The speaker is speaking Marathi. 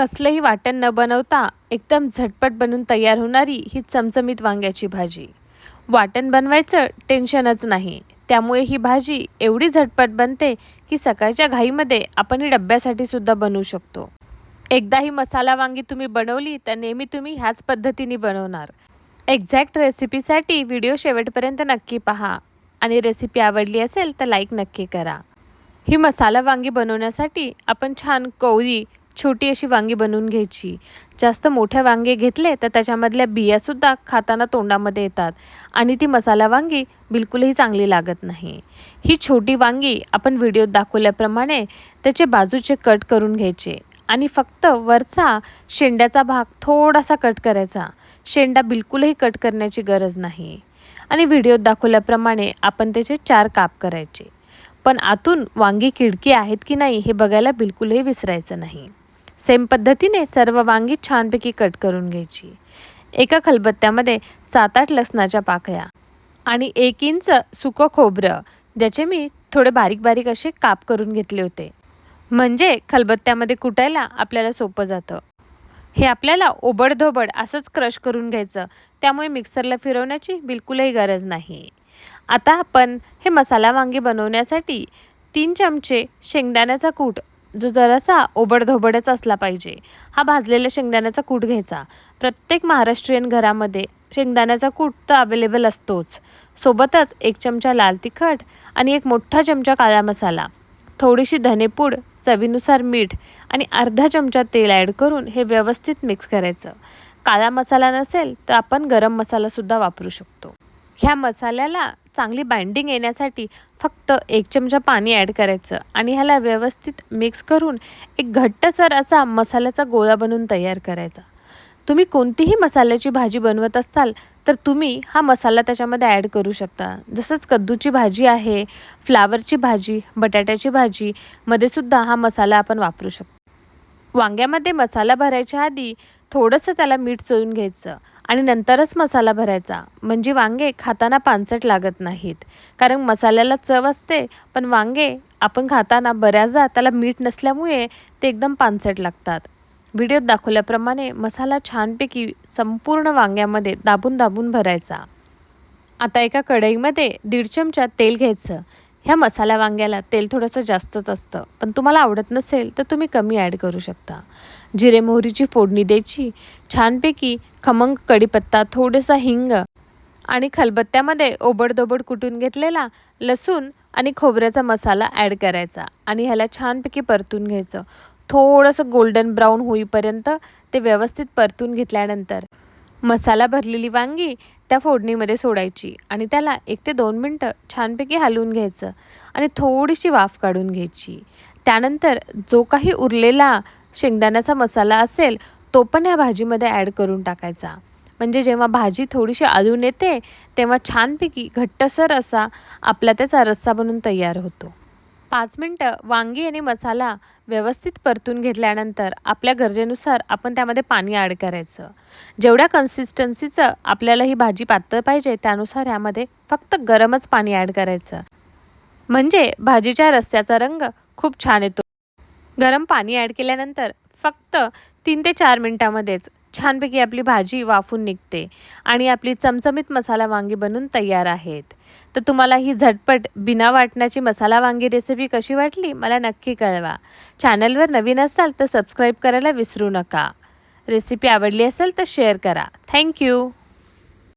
कसलंही वाटण न बनवता एकदम झटपट बनून तयार होणारी ही चमचमीत वांग्याची भाजी. वाटण बनवायचं टेन्शनच नाही. त्यामुळे ही भाजी एवढी झटपट बनते की सकाळच्या घाईमध्ये आपण ही डब्यासाठी सुद्धा बनवू शकतो. एकदा ही मसाला वांगी तुम्ही बनवली तर नेहमी तुम्ही ह्याच पद्धतीने बनवणार. एक्झॅक्ट रेसिपीसाठी व्हिडिओ शेवटपर्यंत नक्की पहा. आणि रेसिपी आवडली असेल तर लाईक नक्की करा. ही मसाला वांगी बनवण्यासाठी आपण छान कवळी छोटी अशी वांगी बनवून घ्यायची. जास्त मोठ्या वांगे घेतले तर त्याच्यामधल्या बियासुद्धा खाताना तोंडामध्ये येतात. आणि ती मसाला वांगी बिलकुलही चांगली लागत नाही. ही छोटी वांगी आपण व्हिडिओत दाखवल्याप्रमाणे त्याचे बाजूचे कट करून घ्यायचे. आणि फक्त वरचा शेंड्याचा भाग थोडासा कट करायचा. शेंडा बिलकुलही कट करण्याची गरज नाही. आणि व्हिडिओत दाखवल्याप्रमाणे आपण त्याचे चार काप करायचे. पण आतून वांगी किडकी आहेत की नाही हे बघायला बिलकुलही विसरायचं नाही. सेम पद्धतीने सर्व वांगी छानपैकी कट करून घ्यायची. एका खलबत्त्यामध्ये सात आठ लसणाच्या पाकळ्या आणि एक इंच सुकं खोबरं ज्याचे मी थोडे बारीक बारीक असे काप करून घेतले होते. म्हणजे खलबत्त्यामध्ये कुटायला आपल्याला सोपं जातं. हे आपल्याला ओबडधोबड असंच क्रश करून घ्यायचं त्यामुळे मिक्सरला फिरवण्याची बिलकुलही गरज नाही. आता आपण हे मसाला वांगी बनवण्यासाठी तीन चमचे शेंगदाण्याचा कूट जो जरासा ओबडधोबडच असला पाहिजे. हा भाजलेला शेंगदाण्याचा कूट घ्यायचा. प्रत्येक महाराष्ट्रीयन घरामध्ये शेंगदाण्याचा कूट तर अवेलेबल असतोच. सोबतच एक चमचा लाल तिखट आणि एक मोठा चमचा काळा मसाला. थोडीशी धनेपूड चवीनुसार मीठ आणि अर्धा चमचा तेल ॲड करून हे व्यवस्थित मिक्स करायचं. काळा मसाला नसेल तर आपण गरम मसालासुद्धा वापरू शकतो. ह्या मसाल्याला चांगली बाइंडिंग येण्यासाठी फक्त एक चमचा पाणी ॲड करायचं. आणि ह्याला व्यवस्थित मिक्स करून एक घट्टसर असा मसाल्याचा गोळा बनवून तयार करायचा. तुम्ही कोणतीही मसाल्याची भाजी बनवत असाल तर तुम्ही हा मसाला त्याच्यामध्ये ॲड करू शकता. जसंच कद्दूची भाजी आहे फ्लावरची भाजी बटाट्याची भाजी मध्ये सुद्धा हा मसाला आपण वापरू शकतो. वांग्यामध्ये मसाला भरायच्या आधी थोडंसं त्याला मीठ चोळून घ्यायचं आणि नंतरच मसाला भरायचा. म्हणजे वांगे खाताना पानसट लागत नाहीत. कारण मसाल्याला चव असते पण वांगे आपण खाताना बऱ्याचदा त्याला मीठ नसल्यामुळे ते एकदम पानसट लागतात. व्हिडिओत दाखवल्याप्रमाणे मसाला छानपैकी संपूर्ण वांग्यामध्ये दाबून दाबून भरायचा. आता एका कढईमध्ये दीड चमचा तेल घ्यायचं. ह्या मसाला वांग्याला तेल थोडंसं जास्तच असतं. पण तुम्हाला आवडत नसेल तर तुम्ही कमी ॲड करू शकता. जिरे मोहरीची फोडणी द्यायची. छानपैकी खमंग कढीपत्ता थोडंसं हिंग आणि खलबत्त्यामध्ये ओबडदोबड कुटून घेतलेला लसूण आणि खोबऱ्याचा मसाला ॲड करायचा आणि ह्याला छानपैकी परतून घ्यायचं. थोडंसं गोल्डन ब्राऊन होईपर्यंत ते व्यवस्थित परतून घेतल्यानंतर मसाला भरलेली वांगी त्या फोडणीमध्ये सोडायची आणि त्याला एक ते दोन मिनटं छानपैकी हलवून घ्यायचं आणि थोडीशी वाफ काढून घ्यायची. त्यानंतर जो काही उरलेला शेंगदाण्याचा मसाला असेल तो पण ह्या भाजीमध्ये ॲड करून टाकायचा. म्हणजे जेव्हा भाजी थोडीशी आलून येते तेव्हा छानपैकी घट्टसर असा आपला त्याचा रस्सा बनून तयार होतो. पाच मिनटं वांगी आणि मसाला व्यवस्थित परतून घेतल्यानंतर आपल्या गरजेनुसार आपण त्यामध्ये पाणी ॲड करायचं. जेवढ्या कन्सिस्टन्सीचं आपल्याला ही भाजी पातळ पाहिजे त्यानुसार ह्यामध्ये फक्त गरमच पाणी ॲड करायचं. म्हणजे भाजीच्या रस्स्याचा रंग खूप छान येतो. गरम पाणी ॲड केल्यानंतर फक्त तीन ते चार मिनटामध्येच छानपैकी आपली भाजी वाफून निघते आणि आपली चमचमीत मसाला वांगी बनून तयार आहेत. तर तुम्हाला ही झटपट बिना वाटण्याची मसाला वांगी रेसिपी कशी वाटली मला नक्की कळवा. चॅनलवर नवीन असाल तर सबस्क्राईब करायला विसरू नका. रेसिपी आवडली असेल तर शेअर करा. थँक्यू